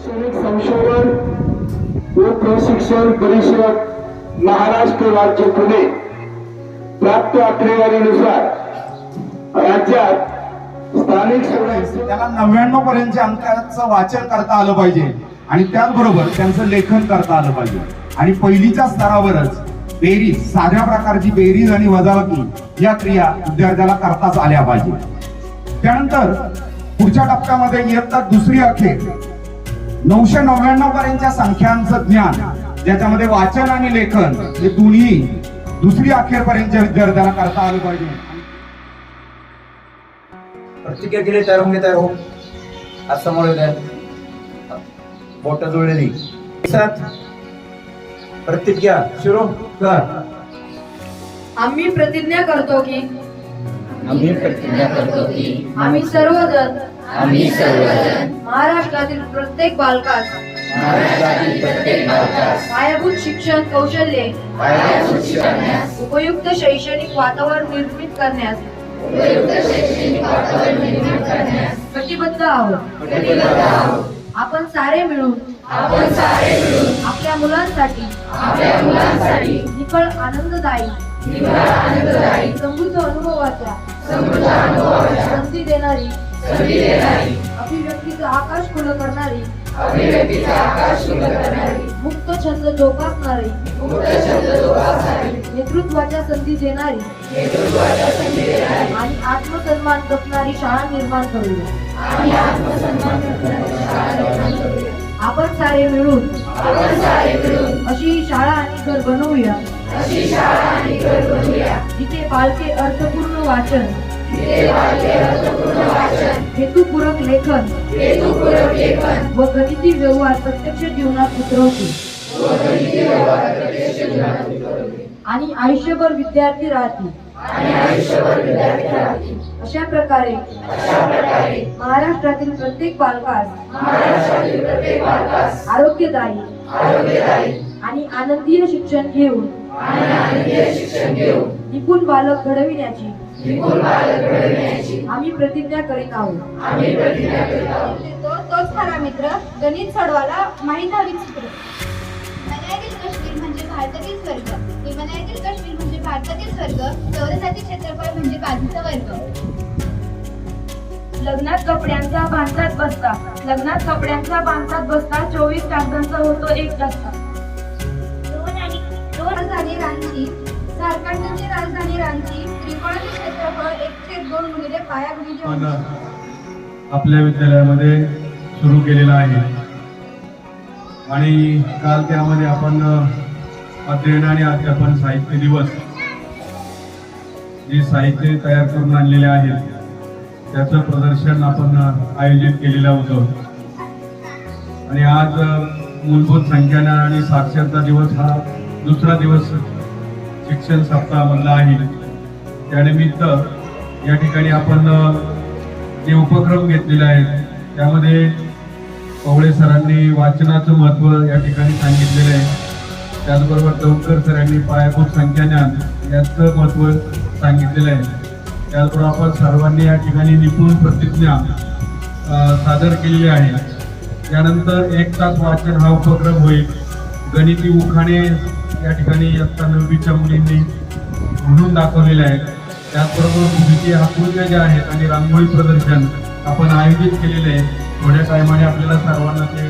शैक्षणिक संशोधन व प्रशिक्षण परिषद महाराष्ट्र राज्य पुणे प्राप्त आकडेवारीनुसार राज्यात स्थानिक त्याला नव्याण्णव पर्यंतच्या अंकाचं वाचन करता आलं पाहिजे. आणि त्याचबरोबर त्यांचं लेखन करता आलं पाहिजे. आणि पहिलीच्या स्तरावरच बेरीज साध्या प्रकारची बेरीज आणि वजावकी या क्रिया विद्यार्थ्याला करताच आल्या पाहिजे. त्यानंतर पुढच्या टप्प्यामध्ये इयत्ता दुसरी अखेर नऊशे नव्याण्णव पर्यंतच्या संख्यांचं ज्ञान ज्याच्यामध्ये वाचन आणि लेखन हे दोन्ही दुसरी अखेर पर्यंतच्या विद्यार्थ्याला करता आलं पाहिजे. प्रतिज्ञा केली तयार होऊन तयार हो आज समोर येत बोट जुळलेली. प्रतिज्ञा. सुरू. कर. आम्ही प्रतिज्ञा करतो की आम्ही प्रतिज्ञा करतो की आम्ही सर्वजण आम्ही सर्वजण. महाराष्ट्रातील प्रत्येक बालकास महाराष्ट्रातील प्रत्येक भागास पायाभूत शिक्षण कौशल्ये पायाभूत उपयुक्त शैक्षणिक वातावरण निर्मित करण्यास उपयुक्त शैक्षणिक वातावरण निर्माण करण्यास कटिबद्ध आहोत. कटिबद्ध आहोत. आपण सारे मिळून आपण सारे मिळून आपल्या मुलांसाठी आपल्या मुलांसाठी निफळ आनंददायी आनंददायी समृद्ध अनुभवाच्या समृद्ध अनुभवाच्या संधी देणारी संधी देणारी अभिव्यक्तीचा आकाश खुलं करणारी अभिव्यक्तीचा आकाश सुंदर करणारी मुक्त छंद जोपासणारी मुक्त छंद जोपासणारी नेतृत्वाच्या संधी देणारी नेतृत्वाच्या संधी देणारी आणि आत्मसन्मान जपणारी शाळा निर्माण करूया आणि आत्मसन्मान करणारी शाळा निर्माण करूया आपण सारे मिळून आपण सारे मिळून अशी ही शाळा आणि घर बनवूया. अशी शाळा आणि घर बनवूया. जिथे बालके अर्थपूर्ण वाचन बालके अर्थपूर्ण वाचन हेतुपूरक लेखन. हेतुपूरक लेखन व गणिती व्यवहार प्रत्यक्ष जीवनात उतरवते. आणि आयुष्यभर विद्यार्थी राहतील. अशा प्रकारे महाराष्ट्रातील प्रत्येक बालकास आरोग्यदायी आणि आनंदीय शिक्षण घेऊन शिक्षण घेऊन निपुण बालक घडविण्याची निपुण बालक घडविण्याची आम्ही प्रतिज्ञा करीत आहोत. आम्ही प्रतिज्ञा करीत आहोत. तो तोच खरा मित्र गणित माहीत हवी सूत्र काश्मीर म्हणजे भारतातील स्वर्ग. हिमालयातील काश्मीर म्हणजे भारतातील स्वर्ग. चौरसाचे क्षेत्रफळ म्हणजे बाजूचा वर्ग. लग्नात कपड्यांचा बांधतात बसता. लग्नात कपड्यांचा बांधतात बसता चोवीस कागदांचा होतो एक दस्ता दोन आणि दोन राजधानी रांची. झारखंडची राजधानी रांची. त्रिकोणाचे क्षेत्रफळ दोन गुणिले पाया गुणिले आपल्या विद्यालयामध्ये सुरू केलेला आहे. आणि काल त्यामध्ये आपण अध्ययन आणि अध्यापन साहित्य दिवस जे साहित्य तयार करून आणलेले आहेत त्याचं प्रदर्शन आपण आयोजित केलेलं होतं. आणि आज मूलभूत संख्याना आणि साक्षरता दिवस हा दुसरा दिवस शिक्षण सप्ताहामधला आहे. त्यानिमित्त या ठिकाणी आपण जे उपक्रम घेतलेले आहेत त्यामध्ये पवळे सरांनी वाचनाचं महत्त्व या ठिकाणी सांगितलेलं आहे. त्याचबरोबर दौकर सरांनी पायाभूत संख्याज्ञान याचं महत्त्व सांगितलेलं आहे. त्याचबरोबर आपण सर्वांनी या ठिकाणी निपुण प्रतिज्ञा सादर केलेली आहे. त्यानंतर एक तास वाचन हा उपक्रम होईल. गणिती उखाणे या ठिकाणी इयत्ता नववीच्या मुलींनी म्हणून दाखवलेले आहेत. त्याचबरोबर भूमिती आकृत्या ज्या आहेत आणि रांगोळी प्रदर्शन आपण आयोजित केलेले आहे. थोड्या टायमाने आपल्याला सर्वांना ते